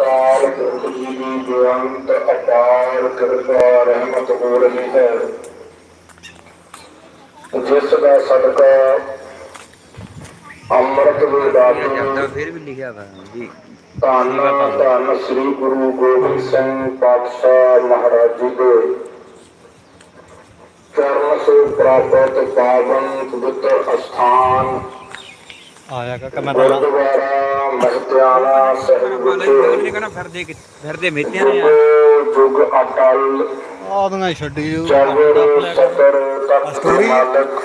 ਅਕਾਲ ਪੁਰਖ ਜੀ ਦੀ ਬੇਅੰਤ ਅਪਾਰ ਕਿਰਪਾ ਰਹਿਮਤ ਹੋ ਰਹੀ ਹੈ। ਜਿਸ ਦਾ ਸਦਕਾ ਅੰਮ੍ਰਿਤ ਵੇਲਾ ਜਾਂਦਾ ਤੋਂ ਫਿਰ ਵੀ ਲਿਖਿਆ ਵਾ ਜੀ। ਧੰਨ ਧੰਨ ਸ੍ਰੀ ਗੁਰੂ ਗੋਬਿੰਦ ਸਿੰਘ ਪਾਤਸ਼ਾਹ ਮਹਾਰਾਜ ਜੀ ਦੇ ਚਰਨ ਸੇ ਪ੍ਰਾਪਤ ਪਾਵਨ ਪਵਿੱਤਰ ਅਸਥਾਨ ਆਇਆ ਕਾਕਾ ਮੈਂ ਤਾਂ ਗੁਰਦੁਆਰਾ ਮਹਤਿਆਣਾ ਸਾਹਿਬ ਬਾਲਾ ਜੀ ਵਿਖੇ ਕਹਿੰਦਾ ਫਿਰਦੇ ਕਿ- ਫਿਰਦੇ ਮੇਤਿਆਂ ਨੇ ਯਾਰ ਯੁਗ ਯੁਗ ਅਟਲ ਆਦਨਾ ਛੱਡੀ ਉਹ ਚਵਰ ਸਤਰ ਤਖਤ ਸਟੋਰੀ? ਮਾਲਕ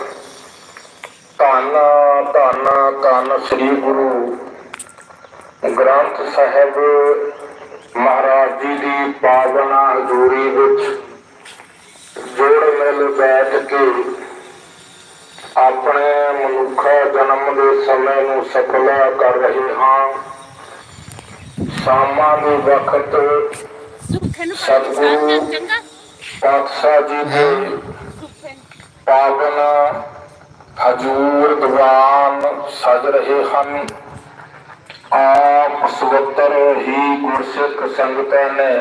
ਧੰਨ ਧੰਨ ਧੰਨ ਸ੍ਰੀ ਗੁਰੂ ਗ੍ਰੰਥ ਸਾਹਿਬ ਮਹਾਰਾਜ ਜੀ ਦੀ ਪਾਵਨ ਹਜ਼ੂਰੀ ਵਿੱਚ ਜੋੜ ਮਿਲ ਬੈਠ ਕੇ ਆਪਣੇ ਮਨੁੱਖਾ ਜਨਮ ਦੇ ਸਮੇਂ ਨੂੰ ਸਫਲ ਕਰ ਰਹੇ ਹਾਂ। ਸ਼ਾਮਾਂ ਦੇ ਵਕਤ ਸਤਿਗੁਰੂ ਪਾਤਸ਼ਾਹ ਜੀ ਦੇ ਪਾਵਨ ਹਜੂਰ ਦੀਵਾਨ ਸਜ ਰਹੇ ਹਨ। ਆਪ ਸਵਤਰ ਹੀ ਗੁਰਸਿੱਖ ਸੰਗਤਾਂ ਨੇ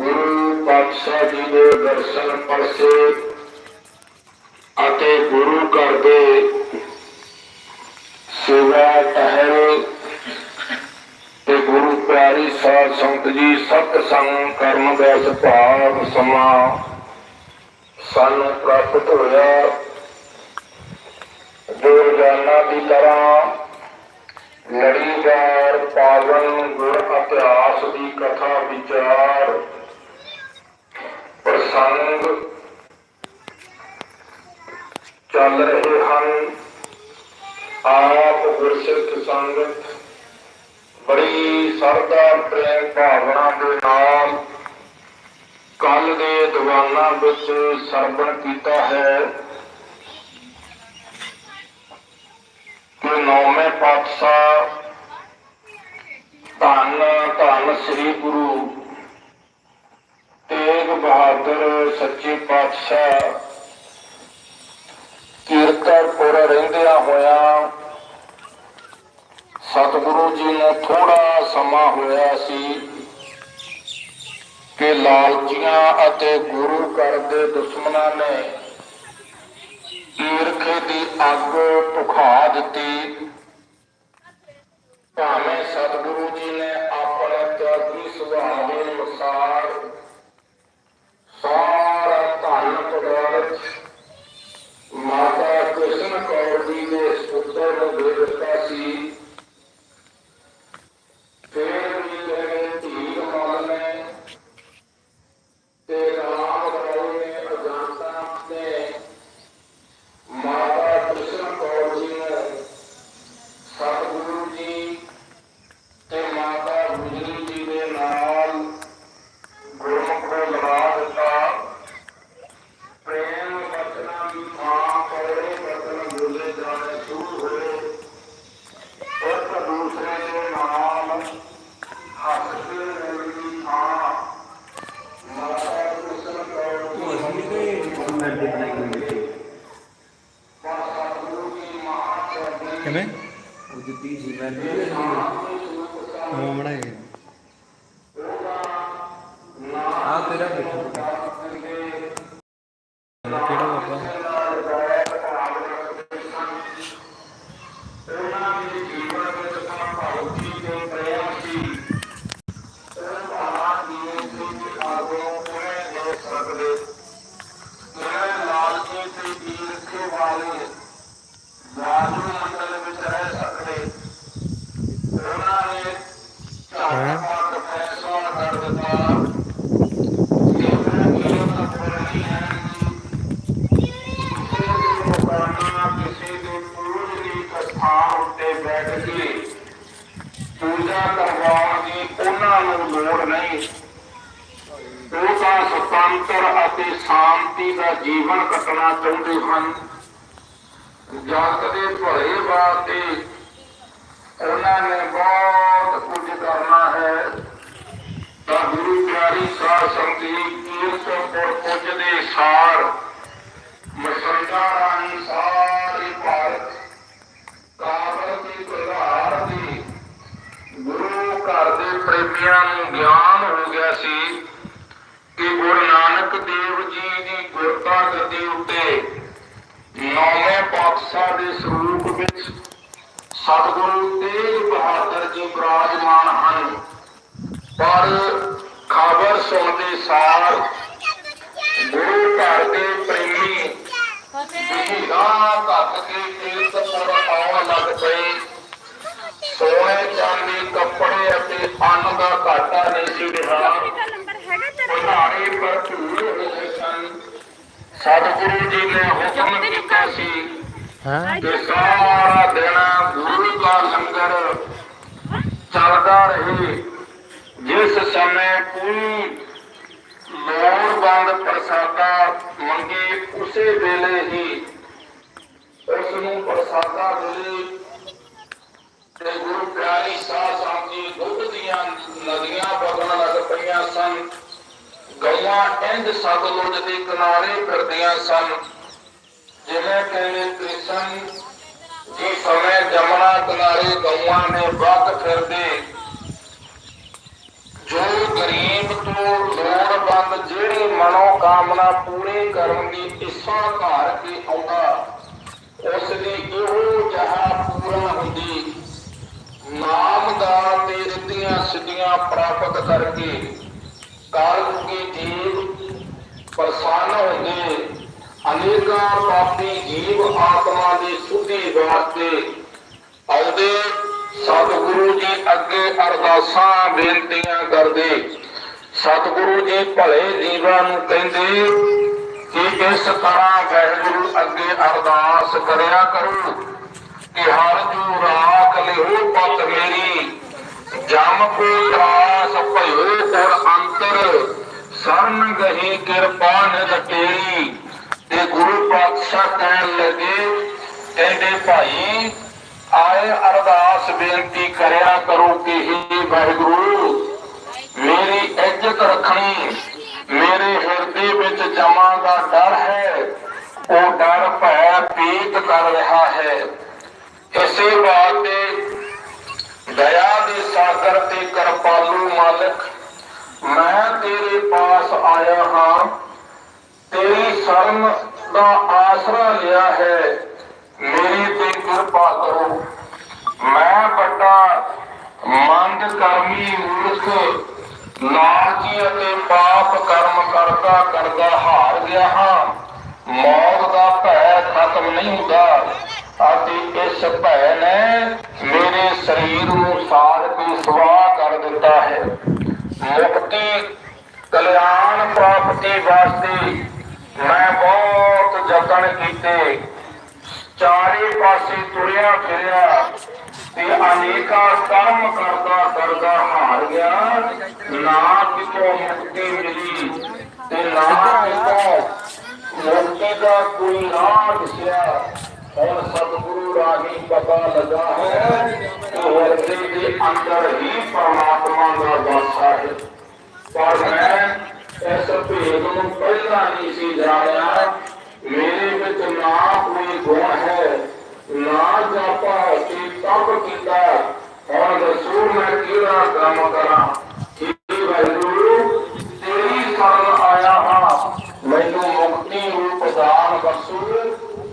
ਗੁਰੂ ਪਾਤਸ਼ਾਹ ਜੀ ਦੇ ਦਰਸ਼ਨ ਪਰਸੇ ਅਤੇ ਗੁਰੂ ਘਰ ਦੇ ਸੇਵਾ ਟਹਿਲ ਤੇ ਗੁਰੂ ਪਿਆਰੀ ਸਾਧ ਸੰਗਤ ਜੀ, ਸਤ ਸੰਗ ਕਰਨ ਦਾ ਸੁਭਾਗ ਸਮਾਂ ਸਾਨੂੰ ਪ੍ਰਾਪਤ ਹੋਇਆ। ਜੋ ਦੀ ਤਰ੍ਹਾਂ ਲੜੀਵਾਰ ਪਾਵਨ ਗੁਰ ਇਤਿਹਾਸ ਦੀ ਕਥਾ, ਵਿਚਾਰ, ਪ੍ਰਸੰਗ ਚੱਲ ਰਹੇ ਹਨ। ਆਪ ਗੁਰਸਿੱਖ ਸੰਗਤ, ਬੜੀ ਸਰਦਾ ਪ੍ਰੇਮ ਭਾਵਨਾ ਦੇ ਨਾਲ ਕੱਲ ਦੇ ਦੀਵਾਨਾਂ ਵਿੱਚ ਸਰਵਣ ਕੀਤਾ ਹੈ। ਕਿ ਨੌਵੇਂ ਪਾਤਸ਼ਾਹ, ਧੰਨ ਧੰਨ ਸ੍ਰੀ ਗੁਰੂ ਤੇਗ ਬਹਾਦਰ ਸੱਚੇ ਪਾਤਸ਼ਾਹ ਕੀਰਤਪੁਰ ਰਹਿੰਦਿਆਂ ਹੋਇਆਂ ਸਤਿਗੁਰੂ ਜੀ ਨੂੰ ਥੋੜਾ ਸਮਾਂ ਹੋਇਆ ਸੀ ਕਿ ਲਾਲਚੀਆਂ ਅਤੇ ਗੁਰੂ ਘਰ ਦੇ ਦੁਸ਼ਮਣਾਂ ਨੇ ਈਰਖੇ ਦੀ ਅੱਗ ਭੁਖਾ ਦਿੱਤੀ। ਭਾਵੇਂ ਸਤਿਗੁਰੂ ਜੀ ਨੇ ਆਪਣੇ ਤਿਆਗੀ ਸੁਭਾਅ ਦੇ ਅਨੁਸਾਰ ਮੈਂ ਦੇ ਬਣਾਈ ਹੋਈ ਮਹਾਂਚਾਰੀ ਕਿਵੇਂ? ਉਹ ਜੁੱਤੀ ਸੀ ਮੈਂ ਦੇ ਉਹ ਉਹਨਾਂ ਨਹੀਂ। ਉਹ ਤਾਂ ਸੁਤੰਤਰ ਅਤੇ ਸ਼ਾਂਤੀ ਦਾ ਜੀਵਨ ਕੱਟਣਾ ਚਾਹੁੰਦੇ ਹਨ। ਜਗਤ ਦੇ ਭਲੇ ਵਾਸਤੇ ਉਹਨਾਂ ਨੇ ਬਹੁਤ ਕੁਝ ਕਰਨਾ ਹੈ। ਤਾਂ ਗੁਰੂ ਪਿਆਰੀ ਗੁਰਤਾ ਗੱਦੀ ਉੱਤੇ ਨੌਵੇਂ ਪਾਤਸ਼ਾਹ ਦੇ ਸਰੂਪ ਵਿੱਚ ਸਤਿਗੁਰੂ ਤੇਗ ਬਹਾਦਰ ਜੀ ਵਿਰਾਜਮਾਨ ਹਨ। ਪਰ ਖਬਰ ਸੁਣਦੇ ਸਾਰ ਗੁਰੂ ਘਰ ਦੇ ਪ੍ਰੇਮੀ ਹੀਰਾ ਧੱਕ ਕੇ ਕੀਰਤਪੁਰ ਆਉਣ ਲੱਗ ਪਏ। ਸੋਨੇ ਚਾਂਦੀ ਕੱਪੜੇ ਅਤੇ ਅੰਨ ਦਾ ਘਾਟਾ ਨਹੀਂ ਸੀ ਰਿਹਾ। ਤੇਰੇ। ਭੰਡਾਰੇ ਭਰਪੂਰ ਹੋਏ ਸਨ। ਸਤਿਗੁਰੂ ਜੀ ਨੇ ਹੁਕਮ ਕੀਤਾ ਸੀ ਹੈ। ਕਿ ਸਾਰਾ ਦਿਨ ਗੁਰੂ ਦਾ ਲੰਗਰ ਚੱਲਦਾ ਰਹੇ। ਜਿਸ ਸਮੇਂ ਕੋਈ ਲੋੜਵੰਦ ਪ੍ਰਸਾਦਾ ਮੰਗੇ ਉਸੇ ਵੇਲੇ ਹੀ ਉਸ ਨੂੰ ਪ੍ਰਸਾਦਾ ਮਿਲੇ ਤੇ ਗੁਰੂ ਪਿਆਰੀ ਸਾਧ ਸੰਗਤ ਜੀ ਦੁੱਧ ਦੀਆਂ ਨਦੀਆਂ ਵਗਣ ਲੱਗ ਪਈਆਂ ਸਨ। ਗਊਆਂ ਇੰਜ ਸਤਲੁਜ ਦੇ ਕਿਨਾਰੇ ਫਿਰਦੀਆਂ ਸਨ। ਜਿਵੇਂ ਕਹਿੰਦੇ ਕ੍ਰਿਸ਼ਨ, ਜੀ ਸਮੇਂ ਜਮਨਾ ਕਿਨਾਰੇ ਗਊਆਂ ਨੇ ਵਗ ਫਿਰਦੇ, ਜੋ ਗਰੀਬ ਤੋਂ ਲੋੜਵੰਦ ਜਿਹੜੀ ਮਨੋ ਕਾਮਨਾ ਪੂਰੀ ਕਰਨ ਦੀ ਇੱਛਾ ਧਾਰ ਕੇ ਆਉਂਦਾ ਉਸ ਦੀ ਇਹੋ ਜਹਾ ਪੂਰਾ ਹੁੰਦੀ ਨਾਮ ਦਾ ਤੇ ਰਿੱਧੀਆਂ ਸਿੱਧੀਆਂ ਪ੍ਰਾਪਤ ਕਰਕੇ ਕਾਲਯੁਗੀ ਜੀਵ ਪ੍ਰਸੰਨ ਹੁੰਦੇ ਅਨੇਕਾਂ ਪਾਪੀ ਜੀਵ ਆਤਮਾ ਦੀ ਸੁਧੀ ਵਾਸਤੇ ਆਉਂਦੇ ਸਤਿਗੁਰੂ ਜੀ ਅੱਗੇ ਅਰਦਾਸਾਂ, ਬੇਨਤੀਆਂ ਕਰਦੇ। ਸਤਿਗੁਰੂ ਜੀ ਭਲੇ ਜੀਵਾਂ ਨੂੰ ਕਹਿੰਦੇ ਕਿ ਇਸ ਤਰ੍ਹਾਂ ਵਾਹਿਗੁਰੂ ਅੱਗੇ ਅਰਦਾਸ ਕਰਿਆ ਕਰੋ ਕਿ ਹਰ ਜੂ ਰਾਖ ਲਿਓ ਪਤ ਮੇਰੀ, ਜਮ ਕੋ ਆਸ ਭਇਓ ਔਰ ਅੰਤਰ, ਸਰਨ ਗਹੀ ਕਿਰਪਾ ਨਿਧ ਤੇਰੀ। ਤੇ ਗੁਰੂ ਪਾਤਸ਼ਾਹ ਕਹਿਣ ਲੱਗੇ ਕਹਿੰਦੇ ਭਾਈ, ਆਏ ਅਰਦਾਸ ਬੇਨਤੀ ਕਰਿਆ ਕਰੋ ਕਿ हे ਵਾਹਿਗੁਰੂ, ਮੇਰੀ ਇੱਜ਼ਤ ਰੱਖਣੀ, ਮੇਰੇ ਹਿਰਦੇ ਵਿੱਚ ਜਮਾਂ ਦਾ ਡਰ ਹੈ, ਉਹ ਡਰ ਭੈ ਪੀਤ ਕਰ ਰਿਹਾ ਹੈ। ਇਸੇ ਵਾਸਤੇ ਦਇਆ ਦੇ ਸਾਗਰ ਤੇ ਕਿਰਪਾਲੂ ਮਾਲਕ, ਮੈਂ ਤੇਰੇ ਪਾਸ ਆਇਆ ਹਾਂ। ਤੇਰੀ ਸ਼ਰਨ ਦਾ ਆਸਰਾ ਲਿਆ ਹੈ, ਮੇਰੀ ਤੇ ਕਿਰਪਾ ਕਰੋ। ਮੈਂ ਵੱਡਾ ਮੰਦ ਕਰਮੀ ਮੂਰਖ ਲਾਲਚੀ ਅਤੇ ਪਾਪ ਕਰਮ ਕਰਦਾ ਕਰਦਾ ਹਾਰ ਗਿਆ ਹਾਂ। ਮੌਤ ਦਾ ਭੈ ਖਤਮ ਨਹੀਂ ਹੁੰਦਾ। ਅਤੇ ਇਸ ਭੈ ਨੇ ਮੇਰੇ ਸਰੀਰ ਨੂੰ ਸਾੜ ਕੇ ਸੁਆਹ ਕਰ ਦਿੱਤਾ ਹੈ। ਮੁਕਤੀ, ਕਲਿਆਣ ਪ੍ਰਾਪਤੀ ਵਾਸਤੇ ਮੈਂ ਬਹੁਤ ਯਤਨ ਕੀਤੇ। ਚਾਰੇ ਪਾਸੇ ਤੁਰਿਆ ਫਿਰਿਆ ਤੇ ਅਨੇਕਾਂ ਕਰਮ ਕਰਦਾ ਕਰਦਾ ਹਾਰ ਗਿਆ। ਨਾ ਕਿਤੋਂ ਮੁਕਤੀ ਮਿਲੀ ਤੇ ਨਾ ਕਿਤੋਂ ਮੁਕਤੀ ਦਾ ਕੋਈ ਰਾਹ ਦਿਸਿਆ। ਹੁਣ ਸਤਿਗੁਰੂ ਰਾਹੀਂ ਪਤਾ ਲੱਗਾ ਹੈ ਕਿ ਹਿਰਦੇ ਦੇ ਅੰਦਰ ਹੀ ਪਰਮਾਤਮਾ ਦਾ ਵਾਸਾ ਹੈ। ਪਰ ਮੈਂ ਇਸ ਭੇਦ ਨੂੰ ਪਹਿਲਾਂ ਨਹੀਂ ਸੀ ਜਾਣਿਆ ਮੇਰੇ ਵਿੱਚ ਨਾ ਕੋਈ ਗੁਣ ਹੈ ਨਾ ਜਾਪਾ ਕਿ ਤਪ ਕੀਤਾ ਹੁਣ ਦੱਸੋ ਮੈਂ ਕਿਹੜਾ ਕੰਮ ਕਰਾਂ ਕੀ ਵਾਹਿਗੁਰੂ ਤੇਰੀ ਸ਼ਰਨ ਆਇਆ ਹਾਂ ਮੈਨੂੰ ਮੁਕਤੀ ਰੂਪ ਦਾਨ ਬਖਸ਼ੋ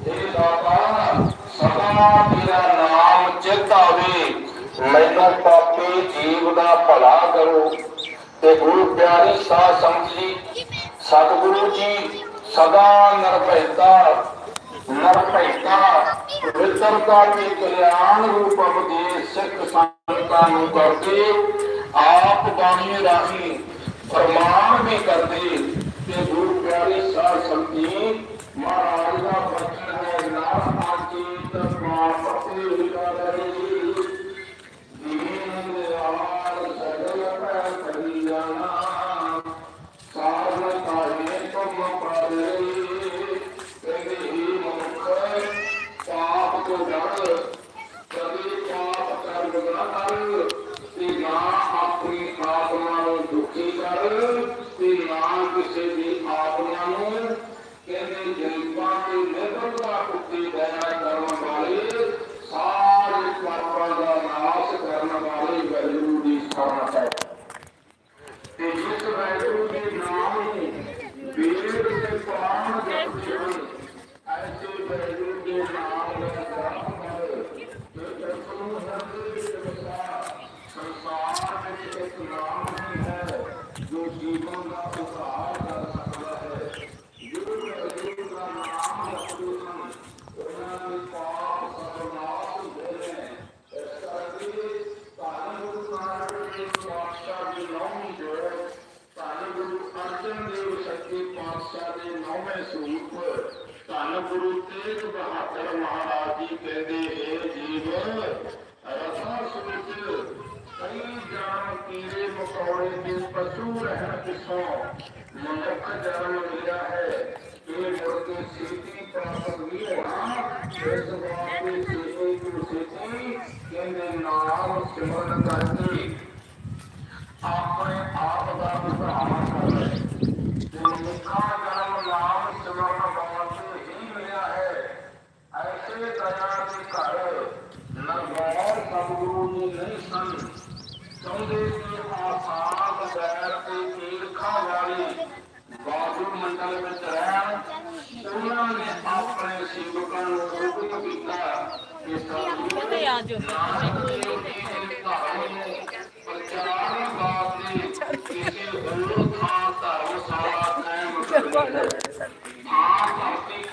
ਤੇ ਦਾਤਾ ਸਦਾ ਤੇਰਾ ਨਾਮ ਚਿਤ ਆਵੇ ਮੈਨੂੰ ਪਾਪੀ ਜੀਵ ਦਾ ਭਲਾ ਕਰੋ। ਤੇ ਗੁਰੂ ਪਿਆਰੀ ਸਾਧ ਸੰਗਤ ਜੀ, ਸਤਿਗੁਰੂ ਜੀ, ਸਦਾ ਨਿਰਭੈਤਾ ਨਿਰਭੈਤਾ ਪਵਿੱਤਰਤਾ ਤੇ ਕਲਿਆਣ ਰੂਪ ਉਪਦੇਸ਼ ਸਿੱਖ ਸੰਗਤਾਂ ਨੂੰ ਕਰਦੇ ਆਪ ਬਾਣੀ ਰਾਹੀਂ ਪ੍ਰਮਾਣ ਵੀ ਕਰਦੇ ਤੇ ਗੁਰੂ ਪਿਆਰੀ ਸਾਧ ਸੰਗਤ ਮਹਾਰਾਜ ਦਾ ਬਚਨ ਹੈ, ਨਾਮ ਆਜੀ ਤਪਾ ਸਰ ਮਹਾਰਾਜ ਜੀ ਕਹਿੰਦੇ, ਹੈ ਜੀਵ ਰਸਾ ਸੁਚ ਕਈ ਜਾਣ ਕੀੜੇ, ਮਕੌੜੇ ਦੇ ਪਸ਼ੂ ਰਹਿਣ ਕਿਸੋਂ ਮਨੁੱਖ ਜਨਮ ਲਿਆ ਨਹੀਂ ਸਨ ਚਾਹੁੰਦੇ ਕਿ ਆਸਾਦ ਬੈਰ ਤੇ ਈਰਖਾ ਵਾਲੇ ਬਾਦੂ ਮੰਡਲ ਵਿੱਚ ਰਹਿਣ ਉਹਨਾਂ ਨੇ ਆਪਣੇ ਸੇਵਕਾਂ ਨੂੰ ਹੁਕਮ ਕੀਤਾ ਕਿ ਸਾਡੀ ਤੇ ਆਜੋ ਪ੍ਰਚਾਰ ਬਾਤ ਨੇ ਕਿਸੇ ਹੋਰ ਖਾਸ ਧਰਮਸ਼ਾਲਾ ਕਾਇਮ ਕਰਵਾਉਣਾ ਹੈ ਆਪ ਆਪੇ